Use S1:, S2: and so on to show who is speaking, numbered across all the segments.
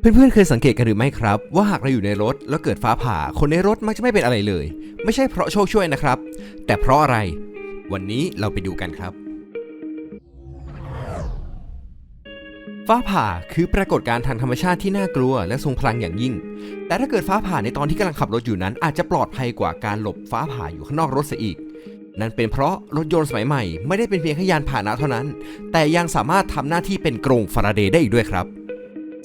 S1: เพื่อนๆ เคยสังเกตกันหรือไม่ครับ ว่าหากเราอยู่ในรถแล้วเกิดฟ้าผ่า คนในรถมักจะไม่เป็นอะไรเลย ไม่ใช่เพราะโชคช่วยนะครับ แต่เพราะอะไร วันนี้เราไปดูกันครับ ฟ้าผ่าคือปรากฏการณ์ทางธรรมชาติที่น่ากลัวและทรงพลังอย่างยิ่ง แต่ถ้าเกิดฟ้าผ่าในตอนที่กำลังขับรถอยู่นั้น อาจจะปลอดภัยกว่าการหลบฟ้าผ่าอยู่ข้างนอกรถเสียอีก นั่นเป็นเพราะรถยนต์สมัยใหม่ ไม่ได้เป็นเพียงแค่ยานพาหนะเท่านั้น แต่ยังสามารถทำหน้าที่เป็นกรงฟาราเดย์ได้อีกด้วยครับ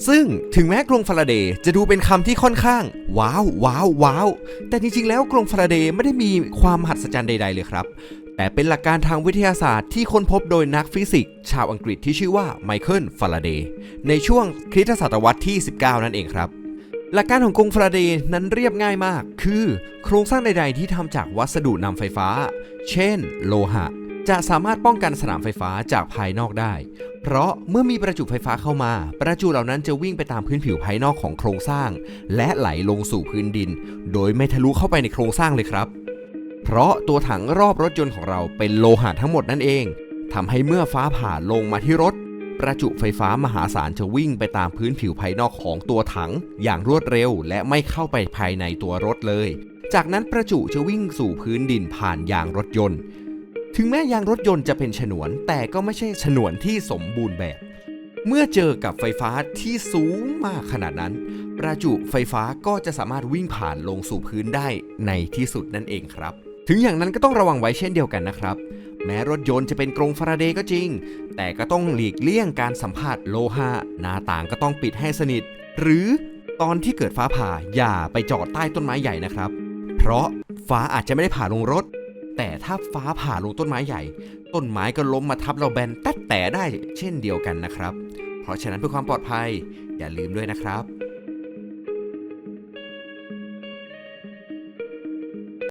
S1: ซึ่งถึงแม้กรงฟาราเดย์จะดูเป็นคำที่ค่อนข้าง ว้าวว้าวว้าวแต่จริงๆ แล้วกรงฟาราเดย์ไม่ได้มีความมหัศจรรย์ใด ๆ เลยครับ แต่เป็นหลักการทางวิทยาศาสตร์ที่ค้นพบโดยนักฟิสิกส์ชาวอังกฤษที่ชื่อว่าไมเคิลฟาราเดย์ในช่วงคริสตศตวรรษที่ 19 นั่นเองครับหลักการของกรงฟาราเดย์นั้นเรียบง่ายมาก คือ โครงสร้างใด ๆ ที่ทำจากวัสดุนำไฟฟ้า เช่น โลหะ จะสามารถป้องกันสนามไฟฟ้าจากภายนอกได้ เพราะเมื่อมีประจุไฟฟ้าเข้ามา ประจุเหล่านั้นจะวิ่งไปตามพื้นผิวภายนอกของโครงสร้าง และไหลลงสู่พื้นดิน โดยไม่ทะลุเข้าไปในโครงสร้างเลยครับ เพราะตัวถังรอบรถยนต์ของเราเป็นโลหะทั้งหมดนั่นเองทำให้เมื่อฟ้าผ่าลงมาที่รถ ประจุไฟฟ้ามหาศาลจะวิ่งไปตามพื้นผิวภายนอกของตัวถัง อย่างรวดเร็ว และไม่เข้าไปภายในตัวรถเลย จากนั้นประจุจะวิ่งสู่พื้นดินผ่านยางรถยนต์ ถึงแม้ยางรถยนต์จะเป็นฉนวน แต่ก็ไม่ใช่ฉนวนที่สมบูรณ์แบบ เมื่อเจอกับไฟฟ้าที่สูงมากขนาดนั้น ประจุไฟฟ้าก็จะสามารถวิ่งผ่านลงสู่พื้นได้ในที่สุดนั่นเองครับ ถึงอย่างนั้นก็ต้องระวังไว้เช่นเดียวกันนะครับ แม้รถยนต์จะเป็นกรงฟาราเดย์ก็จริง แต่ก็ต้องหลีกเลี่ยงการสัมผัสโลหะหน้าต่างก็ต้องปิดให้สนิท หรือตอนที่เกิดฟ้าผ่าอย่าไปจอดใต้ต้นไม้ใหญ่นะครับ เพราะฟ้าอาจจะไม่ได้ผ่าลงรถ แต่ถ้าฟ้าผ่าลงต้นไม้ใหญ่ ต้นไม้ก็ล้มมาทับเราแบนแต๊ดแต่ได้เช่นเดียวกันนะครับ เพราะฉะนั้นเพื่อความปลอดภัยอย่าลืมด้วยนะครับ